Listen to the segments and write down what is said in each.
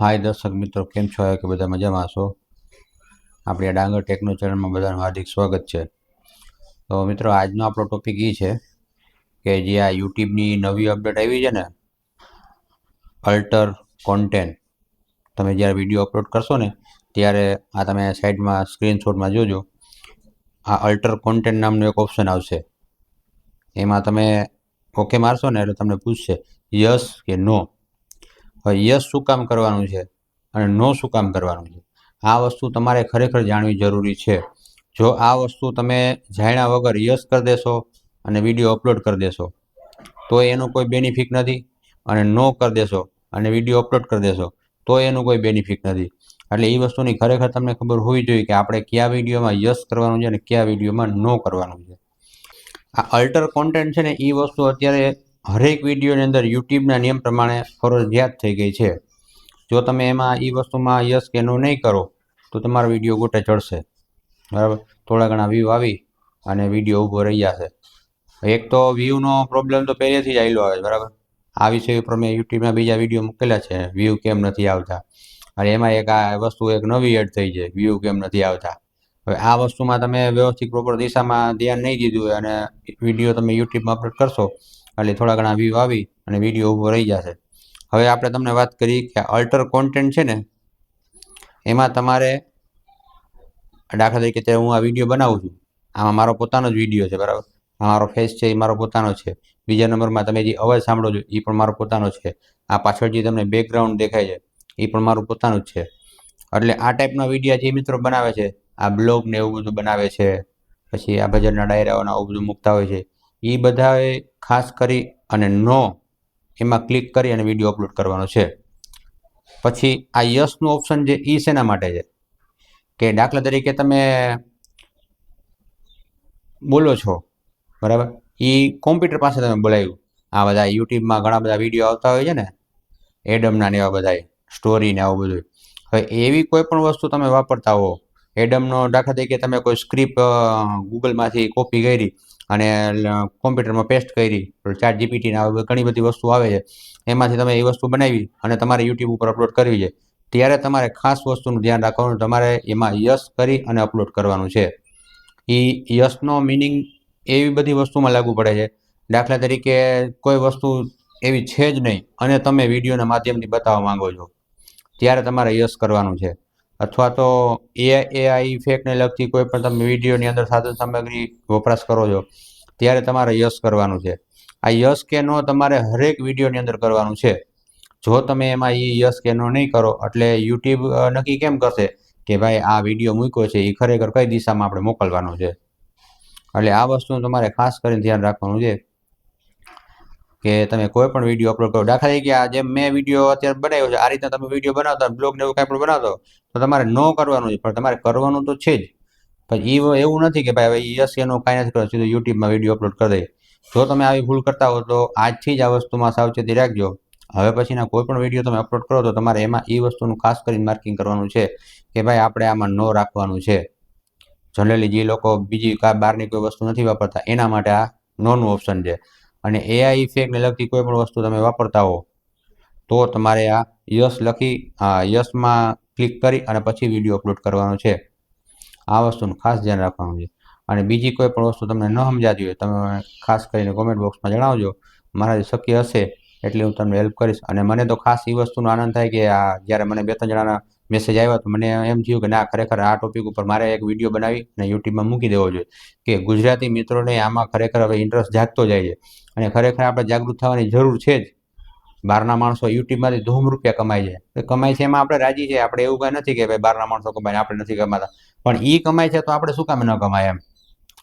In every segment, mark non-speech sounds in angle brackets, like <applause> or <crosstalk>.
હાય દર્શક મિત્રો, કેમ છો? કે બધા મજામાં છો આપણી ડાંગર ટેકનો ચેનલમાં બધાનું હાર્દિક સ્વાગત છે. તો મિત્રો, આજનો આપણો ટોપિક એ છે કે જે આ યુટ્યુબની નવી અપડેટ આવી છે ને, અલ્ટર કોન્ટેન્ટ. તમે જ્યારે વીડિયો અપલોડ કરશો ને, ત્યારે આ તમે સાઈડમાં સ્ક્રીનશોટમાં જોજો. આ અલ્ટર કોન્ટેન્ટ નામનું એક ઓપ્શન આવશે. એમાં તમે ઓકે મારશો ને એટલે તમને પૂછશે યસ કે નો. યસ શું કામ કરવાનું છે અને નો શું કામ કરવાનું છે? આ વસ્તુ તમારે ખરેખર જાણવી જરૂરી છે. જો આ વસ્તુ તમે જાણ્યા વગર યસ કરી દેશો અને વીડિયો અપલોડ કરી દેશો, તો એનું કોઈ બેનિફિટ નથી. અને નો કરી દેશો અને વીડિયો અપલોડ કરી દેશો, તો એનું કોઈ બેનિફિટ નથી. એટલે એ વસ્તુની ખરેખર તમને ખબર હોવી જોઈએ કે આપણે કયા વિડીયોમાં યસ કરવાનું છે અને કયા વિડીયોમાં નો કરવાનું છે. આ અલ્ટર કોન્ટેન્ટ છે ને એ વસ્તુ અત્યારે હરેક વિડીયોની અંદર યુટ્યુબના નિયમ પ્રમાણે ફરજિયાત થઈ ગઈ છે. જો તમે એમાં એ વસ્તુમાં યસ કે નો નહીં કરો, તો તમારો વીડિયો ગોટે ચડશે. બરાબર? થોડા ઘણા વ્યૂ આવી અને વીડિયો ઊભો રહી જશે. એક તો વ્યૂનો પ્રોબ્લેમ તો પહેલેથી જ આવેલો આવે, બરાબર? આ વિષય ઉપર મેં યુટ્યુબમાં બીજા વીડિયો મૂકેલા છે વ્યૂ કેમ નથી આવતા? અને એમાં એક આ વસ્તુ એક નવી એડ થઈ છે વ્યૂ કેમ નથી આવતા? હવે આ વસ્તુમાં તમે વ્યવસ્થિત પ્રોપર દિશામાં ધ્યાન નહીં દીધું અને વીડિયો તમે યુટ્યુબમાં અપલોડ કરશો એટલે થોડા ઘણા વ્યૂ આવી અને વીડિયો ઊભો રહી જશે. હવે આપણે તમને વાત કરી કે અલ્ટર કોન્ટેન્ટ છે ને, એમાં તમારે દાખલા તરીકે અત્યારે હું આ વીડિયો બનાવું છું. આમાં મારો પોતાનો જ વીડિયો છે, બરાબર? આ મારો ફેસ છે, એ મારો પોતાનો છે. બીજા નંબરમાં તમે જે અવાજ સાંભળો છો, એ પણ મારો પોતાનો છે. આ પાછળ જે તમને બેકગ્રાઉન્ડ દેખાય છે, એ પણ મારું પોતાનું જ છે. એટલે આ ટાઈપના વીડિયો જે મિત્રો બનાવે છે, આ બ્લોગ ને એવું બધું બનાવે છે, પછી આ ભજનના ડાયરાઓના આવું બધું મૂકતા હોય છે એ બધાએ ખાસ કરી અને નો એમાં ક્લિક કરી અને વીડિયો અપલોડ કરવાનો છે. પછી આ યસનું ઓપ્શન જે એ શેના માટે છે? કે દાખલા તરીકે તમે બોલો છો, બરાબર? એ કોમ્પ્યુટર પાસે તમે બોલાવ્યું આ બધા યુટ્યુબમાં ઘણા બધા વીડિયો આવતા હોય છે ને એડમના ને એવા બધા સ્ટોરી ને આવું બધું હવે એવી કોઈ પણ વસ્તુ તમે વાપરતા હો એડમનો દાખલા તરીકે તમે કોઈ સ્ક્રિપ્ટ ગૂગલમાંથી કોપી કરી અને કોમ્પ્યુટરમાં પેસ્ટ કરી ચાર જીપીટી ને ઘણી બધી વસ્તુ આવે છે. એમાંથી તમે એ વસ્તુ બનાવી અને તમારે યુટ્યુબ ઉપર અપલોડ કરવી છે. ત્યારે તમારે ખાસ વસ્તુનું ધ્યાન રાખવાનું, તમારે એમાં યસ કરી અને અપલોડ કરવાનું છે. એ યસનો મિનિંગ એવી બધી વસ્તુમાં લાગુ પડે છે. દાખલા તરીકે કોઈ વસ્તુ એવી છે જ નહીં અને તમે વિડીયોના માધ્યમથી બતાવવા માંગો છો. ત્યારે તમારે યસ કરવાનું છે. અથવા તો એ એઆઈ ઇફેક્ટને લગતી કોઈ પણ તમે વિડીયોની અંદર સાધન સામગ્રી વપરાશ કરો છો, ત્યારે તમારે યસ કરવાનું છે. આ યસ કે નો તમારે હરેક વિડીયોની અંદર કરવાનું છે. જો તમે એમાં એ યસ કે નો નહીં કરો, એટલે યુટ્યુબ નક્કી કેમ કરશે કે ભાઈ આ વીડિયો મૂક્યો છે એ ખરેખર કઈ દિશામાં આપણે મોકલવાનો છે? એટલે આ વસ્તુનું તમારે ખાસ કરીને ધ્યાન રાખવાનું છે. કે તમે કોઈ પણ વીડિયો અપલોડ કરો. દાખલા તરીકે આ જેમ મેં વીડિયો અત્યારે બનાવ્યો છે, આ રીતના તમે વીડિયો બનાવતા બ્લોગ ને એવું કાંઈ પણ બનાવતો તો તમારે ન કરવાનું છે. પણ તમારે કરવાનું તો છે જ. પણ એ એવું નથી કે ભાઈ હવે યસ એનું કાંઈ નથી કરવાનું, સીધું યુટ્યુબમાં વીડિયો અપલોડ કરી દે જો તમે આવી ભૂલ કરતા હો, તો આજથી જ આ વસ્તુમાં સાવચેતી રાખજો. હવે પછીના કોઈ પણ વીડિયો તમે અપલોડ કરો, તો તમારે એમાં એ વસ્તુનું ખાસ કરીને માર્કિંગ કરવાનું છે કે ભાઈ, આપણે આમાં ન રાખવાનું છે. જનરલી જે લોકો બીજી બહારની કોઈ વસ્તુ નથી વાપરતા, એના માટે આ નોનું ઓપ્શન છે. અને એઆઈ ઇફેક્ટને લગતી કોઈ પણ વસ્તુ તમે વાપરતા હો, તો તમારે આ યસ લખી, આ યસમાં ક્લિક કરી અને પછી વીડિયો અપલોડ કરવાનો છે. આ વસ્તુનું ખાસ ધ્યાન રાખવાનું છે. અને બીજી કોઈ પણ વસ્તુ તમને ન સમજાતી હોય, તમે ખાસ કરીને કોમેન્ટ બોક્સમાં જણાવજો. મારાથી શક્ય હશે એટલે હું તમને હેલ્પ કરીશ. અને મને તો ખાસ એ વસ્તુનો આનંદ થાય કે આ જ્યારે મને બે ત્રણ જણાના મેસેજ આવ્યો તો મને એમ થયું કે ના, ખરેખર આ ટોપિક ઉપર મારે એક વીડિયો બનાવી અને યુટ્યુબમાં મૂકી દેવો જોઈએ. કે ગુજરાતી મિત્રોને આમાં ખરેખર હવે ઇન્ટરેસ્ટ જાગતો જાય છે. અને ખરેખર આપણે જાગૃત થવાની જરૂર છે જ. બહારના માણસો યુટ્યુબમાંથી ધૂમ રૂપિયા કમાય છે. કમાય છે એમાં આપણે રાજી છે. આપણે એવું કાંઈ નથી કે ભાઈ બહારના માણસો કમાય, આપણે નથી કમાતા. પણ એ કમાય છે તો આપણે શું કામ ન કમાય એમ?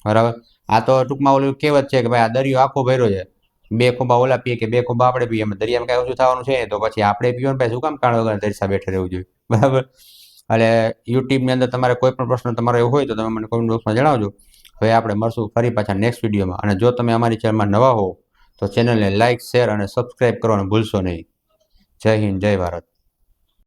બરાબર? આ તો ટૂંકમાં ઓલું કહેવત છે કે ભાઈ આ દરિયો આખો ભર્યો છે. બે ખોબા ઓલા પીએ કે બે ખોબા આપણે પીએ, એમાં દરિયામાં કાંઈ ઓછું થવાનું છે તો પછી આપણે પીવો ને ભાઈ શું કામ કાણ વગર દરિયા બેઠે રહેવું જોઈએ? <laughs> બરાબર? એટલે યુટ્યુબની અંદર તમારે કોઈ પણ પ્રશ્ન તમારો એવો હોય તો તમે મને કોમેન્ટ બોક્સમાં જણાવજો. હવે આપણે મળશું ફરી પાછા નેક્સ્ટ વિડીયોમાં અને જો તમે અમારી ચેનલમાં નવા હો, તો ચેનલને લાઇક શેર અને સબસ્ક્રાઇબ કરવાનું ભૂલશો નહીં. જય હિન્દ, જય ભારત.